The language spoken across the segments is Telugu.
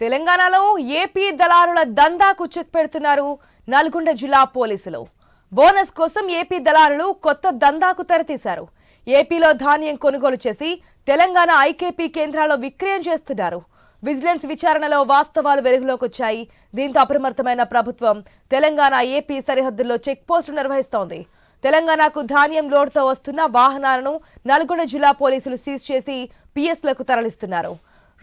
తెలంగాణలో ఏపీ దళారుల దందాకు చెక్ పెడుతున్నారు నల్గొండ జిల్లా పోలీసులు. బోనస్ కోసం ఏపీ దళారులు కొత్త దందాకు తెరతీశారు. ఏపీలో ధాన్యం కొనుగోలు చేసి తెలంగాణ ఐకేపీ కేంద్రాల్లో విక్రయం చేస్తున్నారు. విజిలెన్స్ విచారణలో వాస్తవాలు వెలుగులోకి వచ్చాయి దీంతో అప్రమత్తమైన ప్రభుత్వం తెలంగాణ ఏపీ సరిహద్దుల్లో చెక్ పోస్టులు నిర్వహిస్తోంది. తెలంగాణకు ధాన్యం లోడ్తో వస్తున్న వాహనాలను నల్గొండ జిల్లా పోలీసులు సీజ్ చేసి పిఎస్లకు తరలిస్తున్నారు.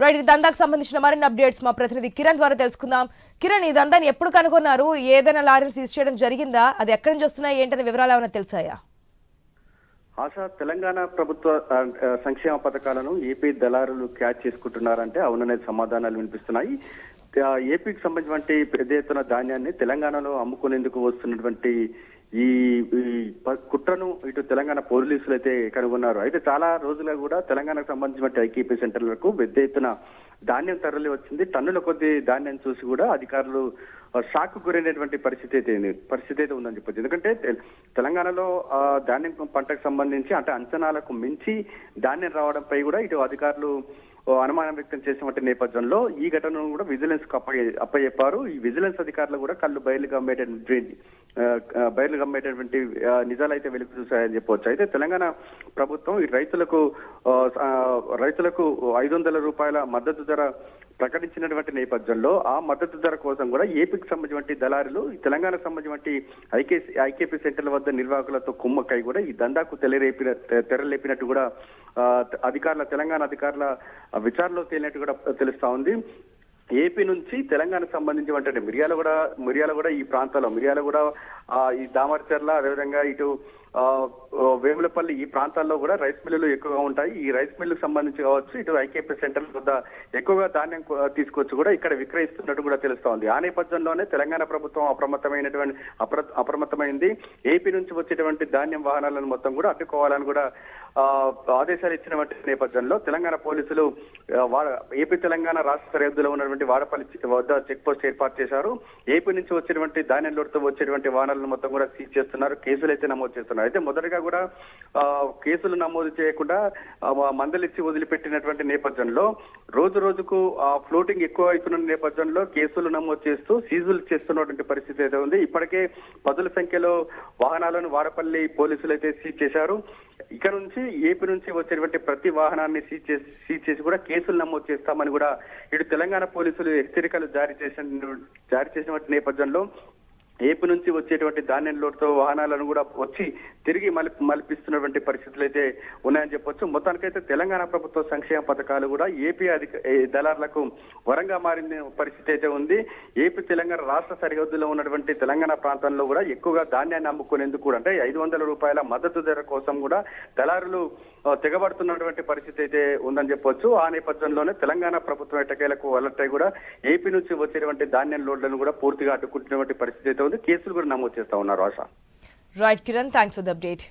రైట్ ఈ దందాకు సంబంధించిన మరిన్ని అప్డేట్స్ మా ప్రతినిధి కిరణ్ ద్వారా తెలుసుకుందాం. కిరణ్ ఈ దందాన్ని ఎప్పుడు కనుగొన్నారు? ఏదైనా లారీలు సీజ్ చేయడం జరిగిందా? అది ఎక్కడి నుంచి వస్తున్నాయి? ఏంటనే వివరాలు ఏమైనా తెలిసాయా? ఆశ తెలంగాణ ప్రభుత్వ సంక్షేమ పథకాలను ఏపీ దళారులు క్యాచ్ చేసుకుంటున్నారంటే అవుననే సమాధానాలు వినిపిస్తున్నాయి. ఏపీకి సంబంధించినటువంటి పెద్ద ఎత్తున ధాన్యాన్ని తెలంగాణలో అమ్ముకునేందుకు వస్తున్నటువంటి ఈ ఈ కుట్రను ఇటు తెలంగాణ పోలీసులు అయితే కనుగొన్నారు. అయితే చాలా రోజులుగా కూడా తెలంగాణకు సంబంధించిన ఐకేపీ సెంటర్లకు పెద్ద ఎత్తున ధాన్యం తరలి వచ్చింది. టన్నుల కొద్ది ధాన్యం చూసి కూడా అధికారులు షాక్ గురైనటువంటి పరిస్థితి అయితే పరిస్థితి అయితే ఉందని చెప్పొచ్చు. ఎందుకంటే తెలంగాణలో ధాన్యం పంటకు సంబంధించి అంటే అంచనాలకు మించి ధాన్యం రావడంపై కూడా ఇటు అధికారులు అనుమానం వ్యక్తం చేసినటువంటి నేపథ్యంలో ఈ ఘటనను కూడా విజిలెన్స్కు అప్ప అప్పచెప్పారు ఈ విజిలెన్స్ అధికారులు కూడా కళ్ళు బయలు గమ్మేటటువంటి బయలు గమ్మేటటువంటి నిజాలు అయితే వెలుగు చూశాయని చెప్పవచ్చు అయితే తెలంగాణ ప్రభుత్వం ఈ రైతులకు రైతులకు ఐదు వందల రూపాయల మద్దతు ధర ప్రకటించినటువంటి నేపథ్యంలో ఆ మద్దతు ధర కోసం కూడా ఏపీకి సంబంధించిన దళారులు ఈ తెలంగాణకు సంబంధించిన ఐకే ఐకేపీ సెంటర్ల వద్ద నిర్వాహకులతో కుమ్మక్కై కూడా ఈ దందాకు తెరలేపిన తెరలేపినట్టు కూడా అధికారుల తెలంగాణ అధికారుల విచారణలో తేలినట్టు కూడా తెలుస్తా ఉంది. ఏపీ నుంచి తెలంగాణకు సంబంధించినటువంటి మిర్యాల కూడా మిర్యాల కూడా ఈ ప్రాంతాల్లో మిర్యాల కూడా ఈ దామర్చర్ల అదేవిధంగా ఇటు వేములపల్లి ఈ ప్రాంతాల్లో కూడా రైస్ మిల్లులు ఎక్కువగా ఉంటాయి. ఈ రైస్ మిల్లుకు సంబంధించి కావచ్చు ఇటు ఐకేపీ సెంటర్ వద్ద ఎక్కువగా ధాన్యం తీసుకొచ్చి కూడా ఇక్కడ విక్రయిస్తున్నట్టు కూడా తెలుస్తోంది. ఆ నేపథ్యంలోనే తెలంగాణ ప్రభుత్వం అప్రమత్తమైనటువంటి అప్రమత్తమైంది. ఏపీ నుంచి వచ్చేటువంటి ధాన్యం వాహనాలను మొత్తం కూడా అడ్డుకోవాలని కూడా ఆదేశాలు ఇచ్చినటువంటి నేపథ్యంలో తెలంగాణ పోలీసులు ఏపీ తెలంగాణ రాష్ట్ర సరిహద్దులో ఉన్నటువంటి వాడపల్లి వద్ద చెక్ పోస్ట్ ఏర్పాటు చేశారు. ఏపీ నుంచి వచ్చేటువంటి ధాన్యం లోటుతో వచ్చేటువంటి వాహనాలను మొత్తం కూడా సీజ్ చేస్తున్నారు. కేసులు అయితే నమోదు చేస్తున్నారు. అయితే మొదటగా కూడా కేసులు నమోదు చేయకుండా మందలిచ్చి వదిలిపెట్టినటువంటి నేపథ్యంలో రోజు రోజుకు ఆ, ఫ్లోటింగ్ ఎక్కువ అవుతున్న నేపథ్యంలో కేసులు నమోదు చేస్తూ సీజులు చేస్తున్నటువంటి పరిస్థితి అయితే ఉంది ఇప్పటికే పదుల సంఖ్యలో వాహనాలను వాడపల్లి పోలీసులు అయితే సీజ్ చేశారు. ఇక నుంచి ఏపీ నుంచి వచ్చేటువంటి ప్రతి వాహనాన్ని సీజ్ చేసి సీజ్ చేసి కూడా కేసులు నమోదు చేస్తామని కూడా ఇటు తెలంగాణ పోలీసులు హెచ్చరికలు జారీ చేసిన జారీ చేసినటువంటి నేపథ్యంలో ఏపీ నుంచి వచ్చేటువంటి ధాన్యం లోటుతో వాహనాలను కూడా వచ్చి తిరిగి మలిపి మలిపిస్తున్నటువంటి పరిస్థితులు అయితే ఉన్నాయని చెప్పొచ్చు. మొత్తానికైతే తెలంగాణ ప్రభుత్వ సంక్షేమ పథకాలు కూడా ఏపీ అధిక దళారులకు వరంగా మారిన పరిస్థితి అయితే ఉంది. ఏపీ తెలంగాణ రాష్ట్ర సరిహద్దులో ఉన్నటువంటి తెలంగాణ ప్రాంతంలో కూడా ఎక్కువగా ధాన్యాన్ని అమ్ముకునేందుకు కూడా అంటే ఐదు వందల రూపాయల మద్దతు ధర కోసం కూడా దళారులు తెగబడుతున్నటువంటి పరిస్థితి అయితే ఉందని చెప్పొచ్చు. ఆ నేపథ్యంలోనే తెలంగాణ ప్రభుత్వం ఎటకేలకు అలర్ట్ అయి కూడా ఏపీ నుంచి వచ్చేటువంటి ధాన్యం లోడ్లను కూడా పూర్తిగా అడ్డుకుంటున్నటువంటి పరిస్థితి అయితే ఉంది కేసులు కూడా నమోదు చేస్తా ఉన్నారు ఆశ. Right Kiran thanks for the update